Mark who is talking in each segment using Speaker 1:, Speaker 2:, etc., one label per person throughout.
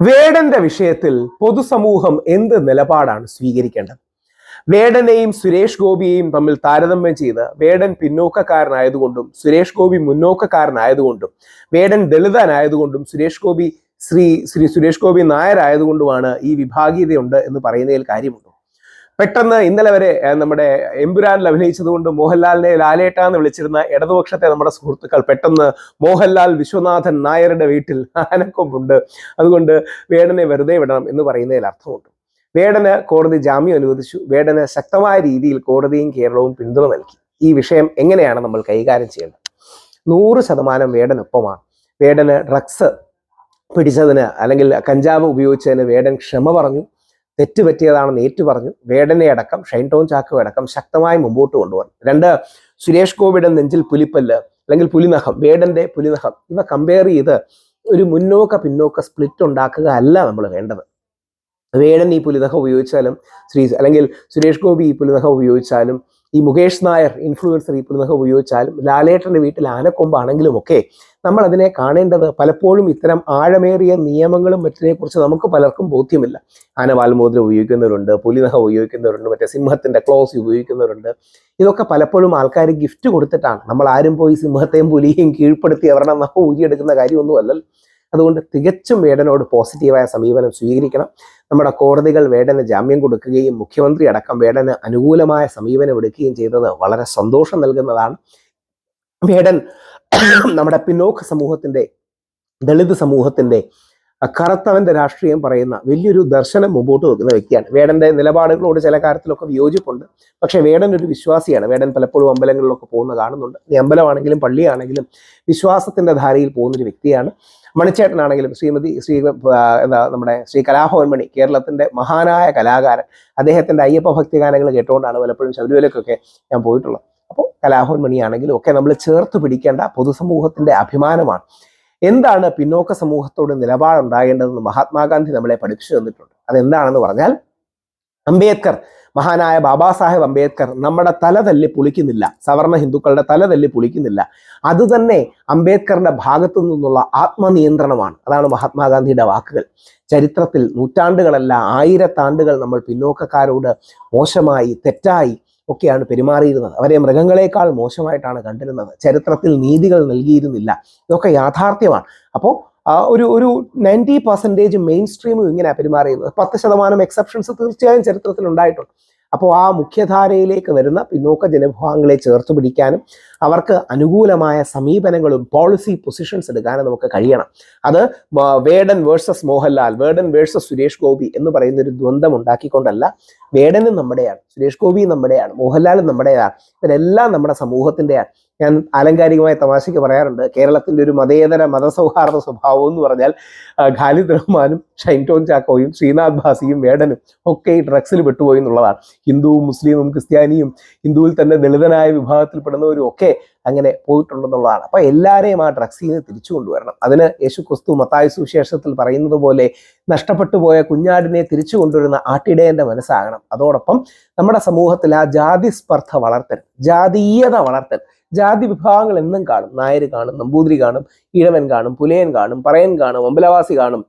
Speaker 1: വേടന്റെ വിഷയത്തിൽ പൊതുസമൂഹം എന്ത് നിലപാടാണ് സ്വീകരിക്കേണ്ടത്? വേടനെയും സുരേഷ് ഗോപിയെയും തമ്മിൽ താരതമ്യം ചെയ്ത് വേടൻ പിന്നോക്കക്കാരനായതുകൊണ്ടും സുരേഷ് ഗോപി മുന്നോക്കക്കാരനായതുകൊണ്ടും വേടൻ ദളിതനായതുകൊണ്ടും സുരേഷ് ഗോപി ശ്രീ ശ്രീ സുരേഷ് ഗോപി നായരായതുകൊണ്ടുമാണ് ഈ വിഭാഗീയതയുണ്ട് എന്ന് പറയുന്നതിൽ കാര്യമുണ്ടോ? പെട്ടെന്ന് ഇന്നലെ വരെ നമ്മുടെ എമ്പുരാനിൽ അഭിനയിച്ചതുകൊണ്ട് മോഹൻലാലിനെ ലാലേട്ട എന്ന് വിളിച്ചിരുന്ന ഇടതുപക്ഷത്തെ നമ്മുടെ സുഹൃത്തുക്കൾ പെട്ടെന്ന് മോഹൻലാൽ വിശ്വനാഥൻ നായരുടെ വീട്ടിൽ ആനക്കൊമ്പുണ്ട്. അതുകൊണ്ട് വേടനെ വെറുതെ വിടണം എന്ന് പറയുന്നതിൽ അർത്ഥമുണ്ട്. വേടന് കോടതി ജാമ്യം അനുവദിച്ചു. വേടന് ശക്തമായ രീതിയിൽ കോടതിയും കേരളവും പിന്തുണ നൽകി. ഈ വിഷയം എങ്ങനെയാണ് നമ്മൾ കൈകാര്യം ചെയ്യേണ്ടത്? നൂറ് ശതമാനം വേടനൊപ്പമാണ്. വേടന് ഡ്രഗ്സ് പിടിച്ചതിന് അല്ലെങ്കിൽ കഞ്ചാവ് ഉപയോഗിച്ചതിന് വേടൻ ക്ഷമ പറഞ്ഞു. തെറ്റ് പറ്റിയതാണെന്ന് ഏറ്റു പറഞ്ഞു വേടനെ അടക്കം ഷൈൻ ടോൺ ചാക്കോ അടക്കം ശക്തമായി മുമ്പോട്ട് കൊണ്ടുപോകും രണ്ട് സുരേഷ് ഗോപിയുടെ നെഞ്ചിൽ പുലിപ്പല്ല് അല്ലെങ്കിൽ പുലിനഖം വേടന്റെ പുലിനഖം ഇവ കമ്പയർ ചെയ്ത് ഒരു മുന്നോക്ക പിന്നോക്ക സ്പ്ലിറ്റ് ഉണ്ടാക്കുക അല്ല നമ്മൾ വേണ്ടത്. വേടൻ ഈ പുലിനഖം ഉപയോഗിച്ചാലും ശ്രീ അല്ലെങ്കിൽ സുരേഷ് ഗോപി ഈ പുലിനഖം ഉപയോഗിച്ചാലും ഈ മുകേഷ് നായർ ഇൻഫ്ലുവൻസർ ഈ പുലിനഖം ഉപയോഗിച്ചാലും ലാലേട്ടന്റെ വീട്ടിൽ ആനക്കൊമ്പാണെങ്കിലും ഒക്കെ നമ്മൾ അതിനെ കാണേണ്ടത് പലപ്പോഴും ഇത്തരം ആഴമേറിയ നിയമങ്ങളും മറ്റിനെ കുറിച്ച് നമുക്ക് പലർക്കും ബോധ്യമില്ല. ആനവാൽമോതിരം ഉപയോഗിക്കുന്നവരുണ്ട് പുലിനഹ ഉപയോഗിക്കുന്നവരുണ്ട് മറ്റേ സിംഹത്തിന്റെ ക്ലോസ് ഉപയോഗിക്കുന്നവരുണ്ട്. ഇതൊക്കെ പലപ്പോഴും ആൾക്കാർ ഗിഫ്റ്റ് കൊടുത്തിട്ടാണ്. നമ്മൾ ആരും പോയി സിംഹത്തെയും പുലിയെയും കീഴ്പ്പെടുത്തി അവരുടെ നഹ ഊരിയെടുക്കുന്ന കാര്യമൊന്നുമല്ല അതുകൊണ്ട് തികച്ചും വേടനോട് പോസിറ്റീവായ സമീപനം സ്വീകരിക്കണം. നമ്മുടെ കോടതികൾ വേടന് ജാമ്യം കൊടുക്കുകയും മുഖ്യമന്ത്രി അടക്കം വേടന് അനുകൂലമായ സമീപനം എടുക്കുകയും ചെയ്തത് വളരെ സന്തോഷം നൽകുന്നതാണ്. വേടൻ നമ്മുടെ പിന്നോക്ക സമൂഹത്തിന്റെ ദളിത് സമൂഹത്തിന്റെ കറുത്തവന്റെ രാഷ്ട്രീയം പറയുന്ന വലിയൊരു ദർശനം മുമ്പോട്ട് വെക്കുന്ന വ്യക്തിയാണ്. വേടന്റെ നിലപാടുകളോട് ചില കാര്യത്തിലൊക്കെ വിയോജിപ്പുണ്ട്. പക്ഷേ വേടൻ ഒരു വിശ്വാസിയാണ്. വേടൻ പലപ്പോഴും അമ്പലങ്ങളിലൊക്കെ പോകുന്ന കാണുന്നുണ്ട്. ഈ അമ്പലമാണെങ്കിലും പള്ളിയാണെങ്കിലും വിശ്വാസത്തിന്റെ ധാരയിൽ പോകുന്നൊരു വ്യക്തിയാണ്. മണിച്ചേട്ടനാണെങ്കിലും ശ്രീമതി ശ്രീ എന്താ നമ്മുടെ ശ്രീ കലാഭവൻ മണി കേരളത്തിന്റെ മഹാനായ കലാകാരൻ. അദ്ദേഹത്തിന്റെ അയ്യപ്പ ഭക്തി ഗാനങ്ങൾ കേട്ടുകൊണ്ടാണ് പലപ്പോഴും ശബരിമലക്കൊക്കെ ഞാൻ പോയിട്ടുള്ളത്. അപ്പോൾ കലാഭവൻ മണിയാണെങ്കിലും ഒക്കെ നമ്മൾ ചേർത്ത് പിടിക്കേണ്ട പൊതുസമൂഹത്തിന്റെ അഭിമാനമാണ്. എന്താണ് പിന്നോക്ക സമൂഹത്തോട് നിലപാടുണ്ടാകേണ്ടതെന്ന് മഹാത്മാഗാന്ധി നമ്മളെ പഠിപ്പിച്ചു തന്നിട്ടുണ്ട്. അതെന്താണെന്ന് പറഞ്ഞാൽ അംബേദ്കർ മഹാനായ ബാബാ സാഹേബ് അംബേദ്കർ നമ്മുടെ തല തല്ലി പൊളിക്കുന്നില്ല. സവർണ ഹിന്ദുക്കളുടെ തല തല്ലി പൊളിക്കുന്നില്ല. അത് തന്നെ അംബേദ്കറിന്റെ ഭാഗത്തു നിന്നുള്ള ആത്മനിയന്ത്രണമാണ്. അതാണ് മഹാത്മാഗാന്ധിയുടെ വാക്കുകൾ. ചരിത്രത്തിൽ നൂറ്റാണ്ടുകളല്ല ആയിരത്താണ്ടുകൾ നമ്മൾ പിന്നോക്കക്കാരോട് മോശമായി തെറ്റായി ഒക്കെയാണ് പെരുമാറിയിരുന്നത്. അവരെ മൃഗങ്ങളെക്കാൾ മോശമായിട്ടാണ് കണ്ടിരുന്നത്. ചരിത്രത്തിൽ നീതികൾ നൽകിയിരുന്നില്ല. ഇതൊക്കെ യാഥാർത്ഥ്യമാണ്. അപ്പോൾ ഒരു ഒരു നയന്റി പെർസെന്റേജ് മെയിൻ സ്ട്രീമും ഇങ്ങനെ പെരുമാറിയിരുന്നത്. പത്ത് ശതമാനം എക്സെപ്ഷൻസ് തീർച്ചയായും ചരിത്രത്തിൽ ഉണ്ടായിട്ടുണ്ട്. അപ്പോൾ ആ മുഖ്യധാരയിലേക്ക് വരുന്ന പിന്നോക്ക ജനവിഭാഗങ്ങളെ ചേർത്ത് പിടിക്കാനും അവർക്ക് അനുകൂലമായ സമീപനങ്ങളും പോളിസി പൊസിഷൻസ് എടുക്കാനും നമുക്ക് കഴിയണം. അത് വേടൻ വേഴ്സസ് മോഹൻലാൽ വേടൻ വേഴ്സസ് സുരേഷ് ഗോപി എന്ന് പറയുന്ന ഒരു ദ്വന്ദ്ം ഉണ്ടാക്കിക്കൊണ്ടല്ല വേടനും നമ്മുടെയാണ് സുരേഷ് ഗോപിയും നമ്മുടെയാണ് മോഹൻലാലും നമ്മുടേതാണ് ഇവരെല്ലാം നമ്മുടെ സമൂഹത്തിന്റെയാണ്. ഞാൻ ആലങ്കാരികമായ തമാശയ്ക്ക് പറയാറുണ്ട് കേരളത്തിന്റെ ഒരു മതേതര മതസൗഹാർദ്ദ സ്വഭാവം എന്ന് പറഞ്ഞാൽ ഖാലിദ് റഹ്മാനും ഷൈൻ ടോൺ ചാക്കോയും ശ്രീനാഥ് ഭാസിയും വേടനും ഒക്കെ ഈ ഡ്രഗ്സിൽ പെട്ടുപോയി എന്നുള്ളതാണ്. ഹിന്ദുവും മുസ്ലിമും ക്രിസ്ത്യാനിയും ഹിന്ദുവിൽ തന്നെ ദളിതനായ വിഭാഗത്തിൽപ്പെടുന്നവരും ഒക്കെ അങ്ങനെ പോയിട്ടുണ്ടെന്നുള്ളതാണ്. അപ്പൊ എല്ലാവരെയും ആ ഡ്രഗ്സിൽ നിന്ന് തിരിച്ചു കൊണ്ടുവരണം. അതിന് യേശു ക്രിസ്തു മത്തായ സുവിശേഷത്തിൽ പറയുന്നത് പോലെ നഷ്ടപ്പെട്ടു പോയ കുഞ്ഞാടിനെ തിരിച്ചു കൊണ്ടുവരുന്ന ആട്ടിടയന്റെ മനസ്സാകണം. അതോടൊപ്പം നമ്മുടെ സമൂഹത്തിൽ ആ ജാതി സ്പർദ്ധ വളർത്തൽ ജാതീയത വളർത്തൽ ജാതി വിഭാഗങ്ങൾ എന്നും കാണും. നായർ കാണും നമ്പൂതിരി കാണും ഈഴവൻ കാണും പുലയൻ കാണും പറയൻ കാണും അമ്പലവാസി കാണും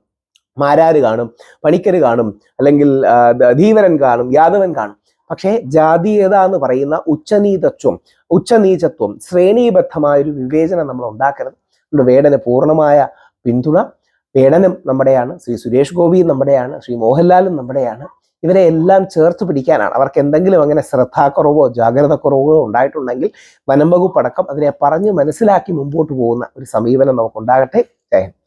Speaker 1: മാരാര് കാണും പണിക്കര് കാണും അല്ലെങ്കിൽ ധീവരൻ കാണും യാദവൻ കാണും. പക്ഷേ ജാതീയത എന്ന് പറയുന്ന ഉച്ചനീതത്വം ഉച്ചനീചത്വം ശ്രേണീബദ്ധമായ ഒരു വിവേചനം നമ്മൾ ഉണ്ടാക്കരുത്. നമ്മുടെ വേടന് പൂർണമായ പിന്തുണ വേടനും നമ്മുടെയാണ് ശ്രീ സുരേഷ് ഗോപിയും നമ്മുടെയാണ് ശ്രീ മോഹൻലാലും നമ്മുടെയാണ്. ഇവരെ എല്ലാം ചേർത്ത് പിടിക്കാനാണ്. അവർക്ക് എന്തെങ്കിലും അങ്ങനെ ശ്രദ്ധാക്കുറവോ ജാഗ്രത കുറവോ ഉണ്ടായിട്ടുണ്ടെങ്കിൽ വനം അടക്കം അതിനെ പറഞ്ഞ് മനസ്സിലാക്കി മുമ്പോട്ട് പോകുന്ന ഒരു സമീപനം നമുക്കുണ്ടാകട്ടെ. ജയ ഹിന്ദ്.